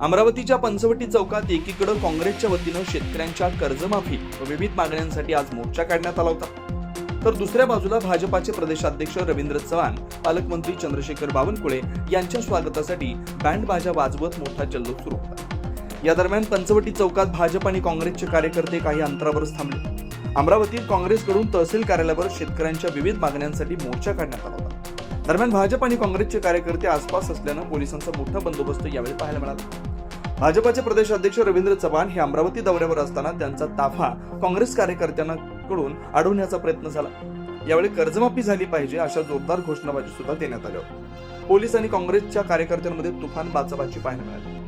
अमरावतीच्या पंचवटी चौकात एकीकडे काँग्रेसच्या वतीनं शेतकऱ्यांच्या कर्जमाफी व विविध मागण्यांसाठी आज मोर्चा काढण्यात आला होता. तर दुसऱ्या बाजूला भाजपाचे प्रदेशाध्यक्ष रवींद्र चव्हाण पालकमंत्री चंद्रशेखर बावनकुळे यांच्या स्वागतासाठी बँड बाजा वाजवत मोठा जल्लोष सुरू होता. या दरम्यान पंचवटी चौकात भाजप आणि काँग्रेसचे कार्यकर्ते काही अंतरावरच थांबले. अमरावतीत काँग्रेसकडून तहसील कार्यालयावर शेतकऱ्यांच्या विविध मागण्यांसाठी मोर्चा काढण्यात आला होता. दरम्यान भाजप आणि काँग्रेसचे कार्यकर्ते आसपास असल्यानं पोलिसांचा मोठा बंदोबस्त यावेळी पाहायला मिळाला. भाजपाचे प्रदेश अध्यक्ष रवींद्र चव्हाण हे अमरावती दौऱ्यावर असताना त्यांचा ताफा काँग्रेस कार्यकर्त्यांकडून अडवण्याचा प्रयत्न झाला. यावेळी कर्जमाफी झाली पाहिजे अशा जोरदार घोषणाबाजी सुद्धा देण्यात आल्या. पोलीस आणि काँग्रेसच्या कार्यकर्त्यांमध्ये तुफान बाचाबाची पाहायला मिळाली.